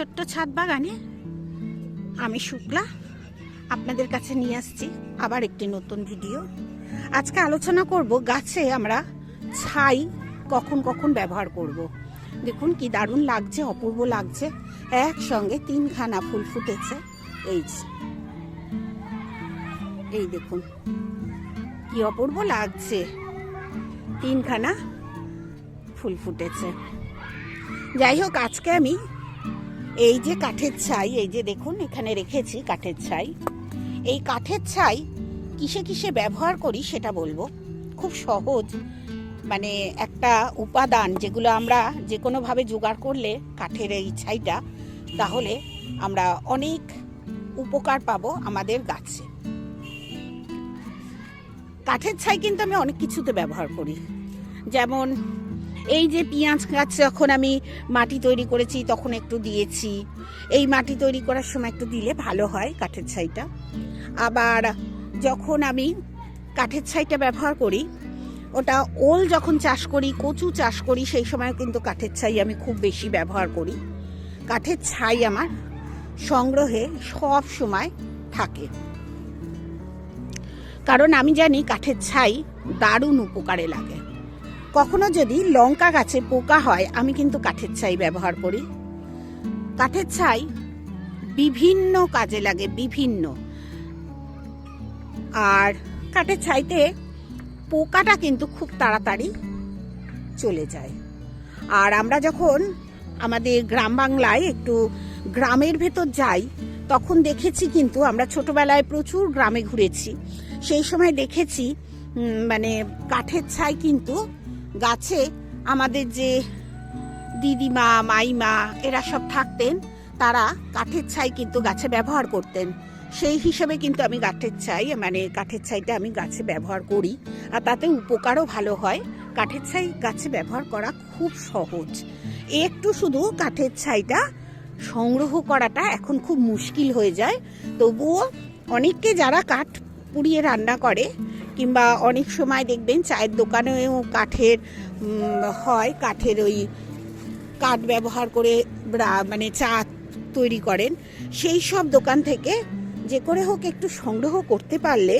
ছোট্ট ছাদ বাগানে? আমি শুক্লা, আপনাদের কাছে নিয়ে আসছি আবার একটি নতুন ভিডিও। আজকে আলোচনা করব গাছে আমরা ছাই কখন কখন ব্যবহার করব। দেখুন কি দারুণ লাগছে, অপূর্ব লাগছে। একসঙ্গে তিনখানা ফুল ফুটেছে। এই এই দেখুন, কি অপূর্ব লাগছে। তিনখানা ফুল ফুটেছে। যাই হোক, আজকে আমি এই যে কাঠের ছাই, এই যে দেখুন, এখানে রেখেছি কাঠের ছাই। এই কাঠের ছাই কিসে কিসে ব্যবহার করি সেটা বলব? খুব সহজ। মানে একটা উপাদান যেগুলো আমরা যে কোনোভাবে জোগাড় করলে কাঠের এই ছাইটা, তাহলে আমরা অনেক উপকার পাবো আমাদের গাছে। কাঠের ছাই কিন্তু আমি অনেক কিছুতে ব্যবহার করি। যেমন এই যে পেঁয়াজ গাছ যখন আমি মাটি তৈরি করেছি, তখন একটু দিয়েছি। এই মাটি তৈরি করার সময় একটু দিলে ভালো হয় কাঠের ছাইটা। আবার যখন আমি কাঠের ছাইটা ব্যবহার করি, ওটা ওল যখন চাষ করি, কচু চাষ করি, সেই সময় কিন্তু কাঠের ছাই আমি খুব বেশি ব্যবহার করি। কাঠের ছাই আমার সংগ্রহে সব সময় থাকে। কারণ আমি জানি কাঠের ছাই দারুণ উপকারে লাগে। কখনো যদি লঙ্কা গাছে পোকা হয়, আমি কিন্তু কাঠের ছাই ব্যবহার করি। কাঠের ছাই বিভিন্ন কাজে লাগে, বিভিন্ন। আর কাঠের ছাইতে পোকাটা কিন্তু খুব তাড়াতাড়ি চলে যায়। আর আমরা যখন আমাদের গ্রাম বাংলায় একটু গ্রামের ভেতর যাই, তখন দেখেছি কিন্তু আমরা ছোটবেলায় প্রচুর গ্রামে ঘুরেছি। সেই সময় দেখেছি মানে কাঠের ছাই কিন্তু গাছে আমাদের যে দিদিমা, মাইমা এরা সব থাকতেন, তারা কাঠের ছাই কিন্তু গাছে ব্যবহার করতেন। সেই হিসেবে কিন্তু আমি কাঠের ছাই মানে কাঠের ছাইটা আমি গাছে ব্যবহার করি। আর তাতে উপকারও ভালো হয়। কাঠের ছাই গাছে ব্যবহার করা খুব সহজ। একটু শুধু কাঠের ছাইটা সংগ্রহ করাটা এখন খুব মুশকিল হয়ে যায়। তবুও অনেককে যারা কাঠ পুড়িয়ে রান্না করে কিংবা অনেক সময় দেখবেন চায়ের দোকানেও কাঠের হয়, কাঠের ওই কাঠ ব্যবহার করে মানে চা তৈরি করেন। সেই সব দোকান থেকে যে করে হোক একটু সংগ্রহ করতে পারলে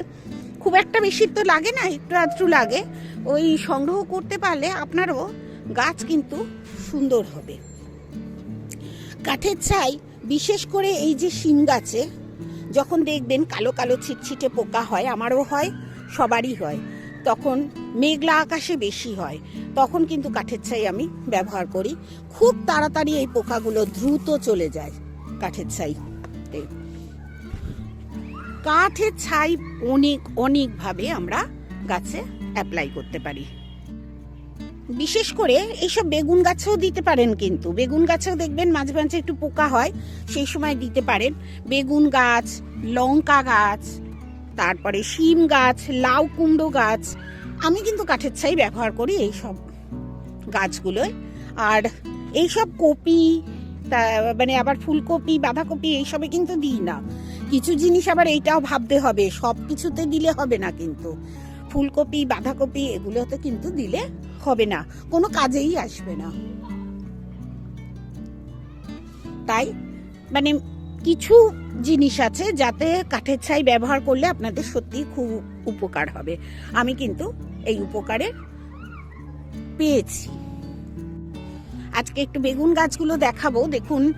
খুব একটা বেশি তো লাগে না, একটু আধটু লাগে। ওই সংগ্রহ করতে পারলে আপনারও গাছ কিন্তু সুন্দর হবে। কাঠের ছাই, বিশেষ করে এই যে শিম গাছে, যখন দেখবেন কালো কালো ছিটছিটে পোকা হয়, আমারও হয়। সবারই হয়। তখন মেঘলা আকাশে বেশি হয়। তখন কিন্তু কাঠের ছাই আমি ব্যবহার করি। খুব তাড়াতাড়ি এই পোকাগুলো দ্রুত চলে যায় কাঠের ছাই কাঠের ছাই অনেক, অনেকভাবে আমরা গাছে অ্যাপ্লাই করতে পারি। বিশেষ করে এইসব বেগুন গাছেও দিতে পারেন কিন্তু। বেগুন গাছেও দেখবেন মাঝে মাঝে একটু পোকা হয়, সেই সময় দিতে পারেন। বেগুন গাছ, লঙ্কা গাছ তারপরে শিম গাছ, লাউ কুমড়ো গাছ। আমি কিন্তু কাঠের ছাই ব্যবহার করি এই সব গাছগুলোয়। আর এইসব কপি মানে আবার ফুলকপি, বাঁধাকপি এইসবে কিন্তু দিই না। কিছু জিনিস আবার এইটাও ভাবতে হবে, সব কিছুতে দিলে হবে না কিন্তু। ফুলকপি, বাঁধাকপি এগুলোতে কিন্তু দিলে হবে না, কোনো কাজেই আসবে না। তাই মানে কিছু জিনিস আছে যাতে কাঠের ছাই ব্যবহার করলে আপনাদের সত্যি খুব উপকার হবে। আমি কিন্তু এই উপকারে পেয়েছি। আজকে একটু বেগুন গাছগুলো দেখাবো। দেখুন,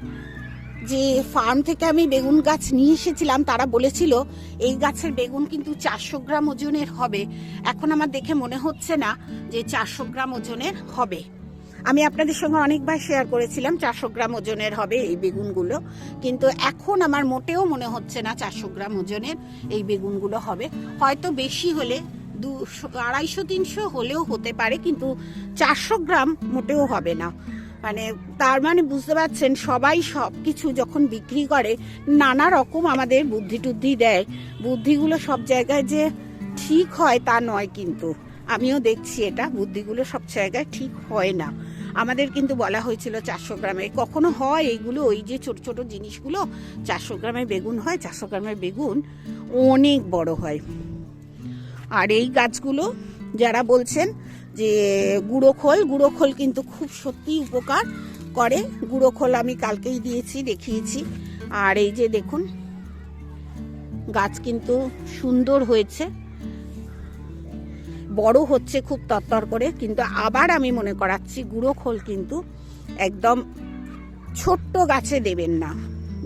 যে ফার্ম থেকে আমি বেগুন গাছ নিয়ে এসেছিলাম, তারা বলেছিল, এই গাছের বেগুন কিন্তু চারশো গ্রাম ওজনের হবে। এখন আমার দেখে মনে হচ্ছে না যে চারশো গ্রাম ওজনের হবে। আমি আপনাদের সঙ্গে অনেকবার শেয়ার করেছিলাম, চারশো গ্রাম ওজনের হবে এই বেগুনগুলো। কিন্তু এখন আমার মোটেও মনে হচ্ছে না চারশো গ্রাম ওজনের এই বেগুনগুলো হবে। হয়তো বেশি হলে, দুশো, আড়াইশো, তিনশো হলেও হতে পারে, কিন্তু চারশো গ্রাম মোটেও হবে না। মানে তার মানে বুঝতে পারছেন, সবাই সব কিছু যখন বিক্রি করে, নানা রকম আমাদের বুদ্ধি টুদ্ধি দেয়। বুদ্ধিগুলো সব জায়গায় যে ঠিক হয় তা নয় কিন্তু। আমিও দেখছি এটা, বুদ্ধিগুলো সব জায়গায় ঠিক হয় না। আমাদের কিন্তু বলা হয়েছিল চারশো গ্রামে। কখনো হয় এইগুলো, ওই যে ছোট ছোট জিনিসগুলো? চারশো গ্রামের বেগুন হয়, চারশো গ্রামের বেগুন অনেক বড় হয়। আর এই গাছগুলো, যারা বলছেন যে গুঁড়ো খোল গুঁড়ো খোল কিন্তু খুব সত্যি উপকার করে। গুঁড়ো খোল আমি কালকেই দিয়েছি, দেখিয়েছি। আর এই যে দেখুন, গাছ কিন্তু সুন্দর হয়েছে। বড় হচ্ছে খুব তরতর করে, কিন্তু আবার আমি মনে করাচ্ছি গুঁড়ো খোল কিন্তু একদম ছোট্ট গাছে দেবেন না।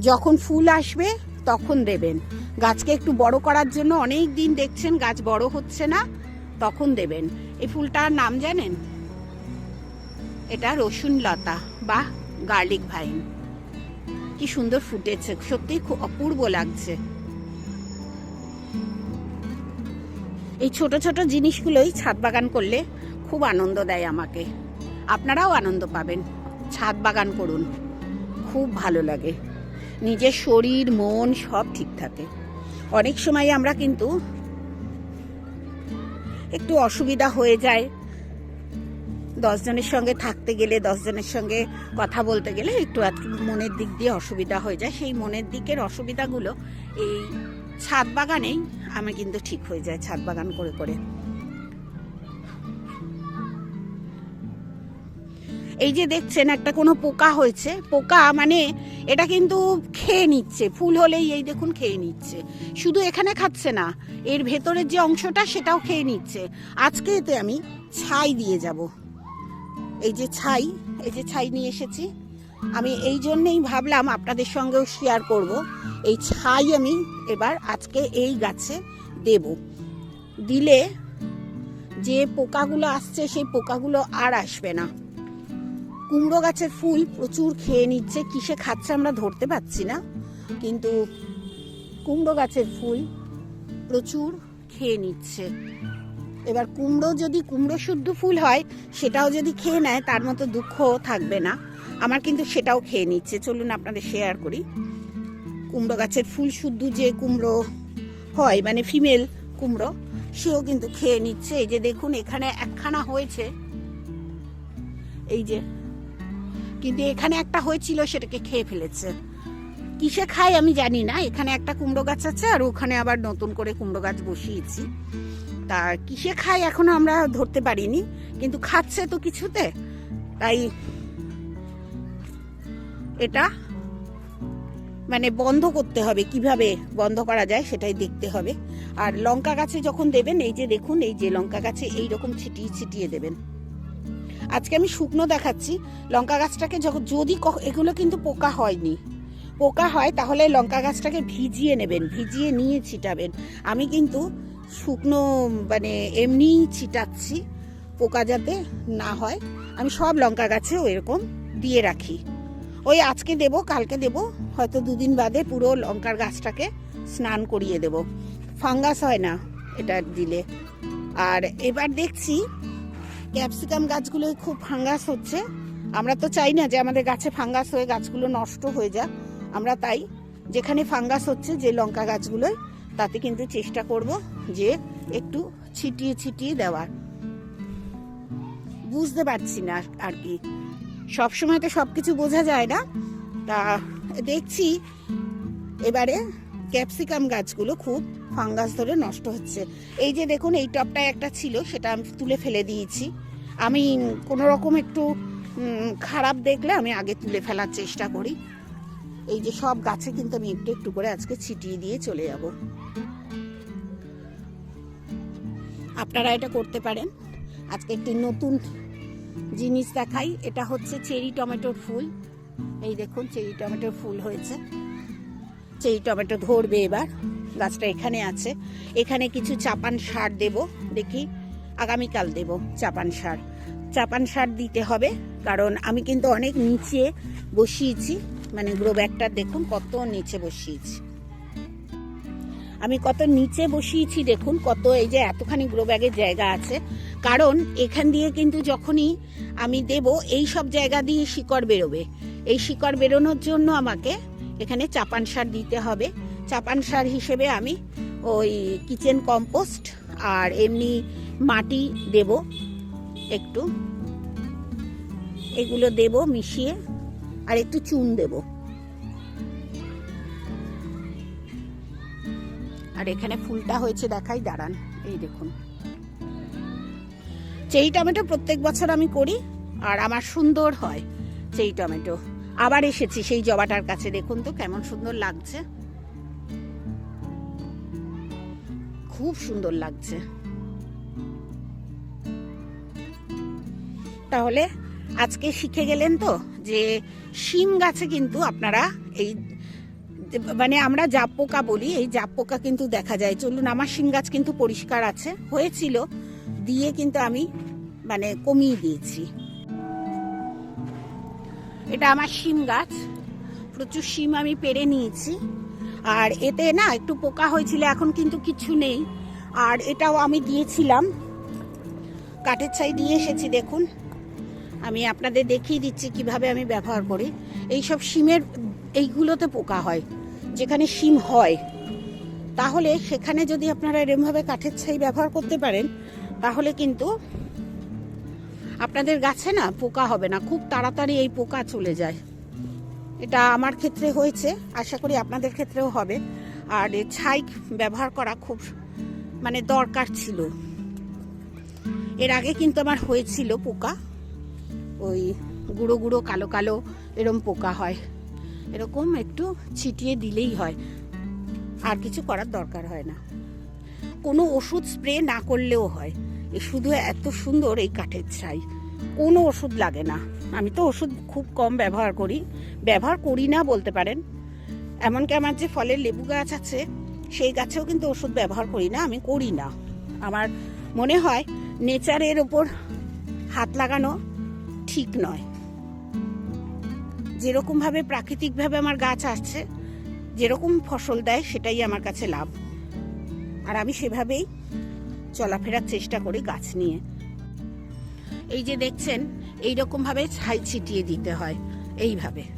যখন ফুল আসবে তখন দেবেন। গাছকে একটু বড় করার জন্য অনেক দিন দেখছেন গাছ বড় হচ্ছে না, তখন দেবেন। এই ফুলটার নাম জানেন? এটা রসুন লতা বা গার্লিক ভাইন। কি সুন্দর ফুটেছে সত্যি খুব অপূর্ব লাগছে। এই ছোট ছোট জিনিসগুলোই ছাদ বাগান করলে খুব আনন্দ দেয় আমাকে। আপনারাও আনন্দ পাবেন। ছাদ বাগান করুন। খুব ভালো লাগে। নিজের শরীর, মন সব ঠিক থাকে। অনেক সময় আমরা কিন্তু একটু অসুবিধা হয়ে যায়। দশজনের সঙ্গে থাকতে গেলে দশজনের সঙ্গে কথা বলতে গেলে একটু মনের দিক দিয়ে অসুবিধা হয়ে যায়। সেই মনের দিকের অসুবিধাগুলো এই ছাদ বাগানেই আমি কিন্তু ঠিক হয়ে যায়, ছাদ বাগান করে করে। এই যে দেখছেন, একটা কোনো পোকা হয়েছে। পোকা মানে এটা কিন্তু খেয়ে নিচ্ছে, ফুল হলেই এই দেখুন খেয়ে নিচ্ছে। শুধু এখানে খাচ্ছে না, এর ভেতরের যে অংশটা সেটাও খেয়ে নিচ্ছে। আজকে এতে আমি ছাই দিয়ে যাব। এই যে ছাই, এই যে ছাই নিয়ে এসেছি। আমি এই জন্যেই ভাবলাম আপনাদের সঙ্গেও শেয়ার করব। এই ছাই আমি এবার আজকে এই গাছে দেব। দিলে যে পোকাগুলো আসছে, সেই পোকাগুলো আর আসবে না। কুমড়ো গাছের ফুল প্রচুর খেয়ে নিচ্ছে, কিসে খাচ্ছে আমরা ধরতে পারছি না। কিন্তু কুমড়ো গাছের ফুল প্রচুর খেয়ে নিচ্ছে। এবার কুমড়ো যদি কুমড়ো শুদ্ধ ফুল হয়, সেটাও যদি খেয়ে নেয়, তার মতো দুঃখ থাকবে না। আমার কিন্তু সেটাও খেয়ে নিচ্ছে। চলুন আপনাদের শেয়ার করি। কুমড়ো গাছের ফুল শুদ্ধ যে কুমড়ো হয় মানে ফিমেল কুমড়ো, সেও কিন্তু খেয়ে নিচ্ছে। এই যে দেখুন, এখানে একখানা হয়েছে। এই যে, কিন্তু এখানে একটা হয়েছিল, সেটাকে খেয়ে ফেলেছে। কিসে খায় আমি জানি না। এখানে একটা কুমড়ো গাছ আছে, আর ওখানে আবার নতুন করে কুমড়ো গাছ বসিয়েছি। তা কিসে খায় এখনও আমরা ধরতে পারিনি, কিন্তু খাচ্ছে তো কিছুতে। তাই এটা মানে বন্ধ করতে হবে। কীভাবে বন্ধ করা যায় সেটাই দেখতে হবে। আর লঙ্কা গাছে যখন দেবেন, এই যে দেখুন, এই যে লঙ্কা গাছে এই রকম ছিটিয়ে ছিটিয়ে দেবেন। আজকে আমি শুকনো দেখাচ্ছি। লঙ্কা গাছটাকে যখন, যদি এগুলো কিন্তু পোকা হয়নি। পোকা হয় তাহলে লঙ্কা গাছটাকে ভিজিয়ে নেবেন, ভিজিয়ে নিয়ে ছিটাবেন। আমি কিন্তু শুকনো মানে এমনি ছিটাচ্ছি পোকা যাতে না হয়। আমি সব লঙ্কা গাছেও এরকম দিয়ে রাখি। ওই আজকে দেব, কালকে দেব। হয়তো দুদিন বাদে পুরো লঙ্কার গাছটাকে স্নান করিয়ে দেব। ফাঙ্গাস হয় না এটা দিলে। আর এবার দেখছি ক্যাপসিকাম গাছগুলোই খুব ফাঙ্গাস হচ্ছে। আমরা তো চাই না যে আমাদের গাছে ফাঙ্গাস হয়ে গাছগুলো নষ্ট হয়ে যাক। আমরা তাই যেখানে ফাঙ্গাস হচ্ছে যে লঙ্কা গাছগুলোয় তাতে কিন্তু চেষ্টা করব যে একটু ছিটিয়ে ছিটিয়ে দেওয়ার। বুঝতে পারছি না আর কি। সবসময় তো সব কিছু বোঝা যায় না। তা দেখছি এবারে ক্যাপসিকাম গাছগুলো খুব ফাঙ্গাস ধরে নষ্ট হচ্ছে। এই যে দেখুন, এই টপটায় একটা ছিল, সেটা আমি তুলে ফেলে দিয়েছি। আমি কোনো রকম একটু খারাপ দেখলে আমি আগে তুলে ফেলার চেষ্টা করি। এই যে সব গাছে কিন্তু আমি একটু একটু করে আজকে ছিটিয়ে দিয়ে চলে যাব। আপনারা এটা করতে পারেন। আজকে একটি নতুন জিনিস দেখাই। এটা হচ্ছে চেরি টমেটোর ফুল। এই দেখুন, চেরি টমেটোর ফুল হয়েছে। চেরি টমেটো ধরবে এবার। গাছটা এখানে আছে। এখানে কিছু চাপান সার দেব। দেখি, আগামীকাল দেব চাপান সার। চাপান সার দিতে হবে, কারণ আমি কিন্তু অনেক নিচে বসিয়েছি। মানে গ্রো ব্যাগটা দেখুন, কত নিচে বসিয়েছি। আমি কত নিচে বসিয়েছি, দেখুন কত এই যে এতখানি গ্রো ব্যাগের জায়গা আছে। কারণ এখান দিয়ে কিন্তু যখনই আমি দেব, এই সব জায়গা দিয়ে শিকড় বেরোবে। এই শিকড় বেরোনোর জন্য আমাকে এখানে চাপান সার দিতে হবে। চাপান সার হিসেবে আমি ওই কিচেন কম্পোস্ট আর এমনি মাটি দেব। একটু এগুলো দেব, মিশিয়ে আর একটু চুন দেব। আর এখানে ফুলটা হয়েছে দেখাই, দাঁড়ান, এই দেখুন। চেরি টমেটো প্রত্যেক বছর আমি করি, আর আমার সুন্দর হয় চেরি টমেটো। আবার এসেছি সেই জবাটার কাছে, দেখুন তো কেমন সুন্দর লাগছে। খুব সুন্দর লাগছে। তাহলে আজকে শিখে গেলেন তো যে শিম গাছে কিন্তু আপনারা এই মানে আমরা জাপ পোকা বলি, এই জাপ পোকা কিন্তু দেখা যায়। চলুন, আমার শিম গাছ কিন্তু পরিষ্কার আছে। হয়েছিল, দিয়ে কিন্তু আমি মানে কমিয়ে দিয়েছি। এটা আমার শিম গাছ। প্রচুর শিম আমি পেরে নিয়েছি। আর এতে না, একটু পোকা হয়েছিল, এখন কিন্তু কিছু নেই। আর এটাও আমি দিয়েছিলাম। কাঠের ছাই দিয়ে এসেছি, দেখুন। আমি আপনাদের দেখিয়ে দিচ্ছি কীভাবে আমি ব্যবহার করি। এইসব শিমের, এইগুলোতে পোকা হয়। যেখানে শিম হয়, তাহলে সেখানে যদি আপনারা এরমভাবে কাঠের ছাই ব্যবহার করতে পারেন, তাহলে কিন্তু আপনাদের গাছে না পোকা হবে না, খুব তাড়াতাড়ি এই পোকা চলে যায়। এটা আমার ক্ষেত্রে হয়েছে, আশা করি আপনাদের ক্ষেত্রেও হবে। আর ছাই ব্যবহার করা খুব মানে দরকার ছিল। এর আগে কিন্তু আমার হয়েছিল পোকা, ওই গুঁড়ো গুঁড়ো কালো কালো এরম পোকা হয়। এরকম একটু ছিটিয়ে দিলেই হয়। আর কিছু করার দরকার হয় না। কোনো ওষুধ স্প্রে না করলেও হয়। এ শুধু এত সুন্দর এই কাঠের ছাই। কোনো ওষুধ লাগে না। আমি তো ওষুধ খুব কম ব্যবহার করি। ব্যবহার করি না বলতে পারেন। এমনকি আমার যে ফলের লেবু গাছ আছে, সেই গাছেও কিন্তু ওষুধ ব্যবহার করি না, আমি করি না। আমার মনে হয়, নেচারের ওপর হাত লাগানো ঠিক নয়। যেরকমভাবে প্রাকৃতিকভাবে আমার গাছ আসছে, যেরকম ফসল দেয় সেটাই আমার কাছে লাভ। আর আমি সেভাবেই চলাফেরার চেষ্টা করি গাছ নিয়ে। এই যে দেখছেন এইরকমভাবে ছাই ছিটিয়ে দিতে হয়, এইভাবে।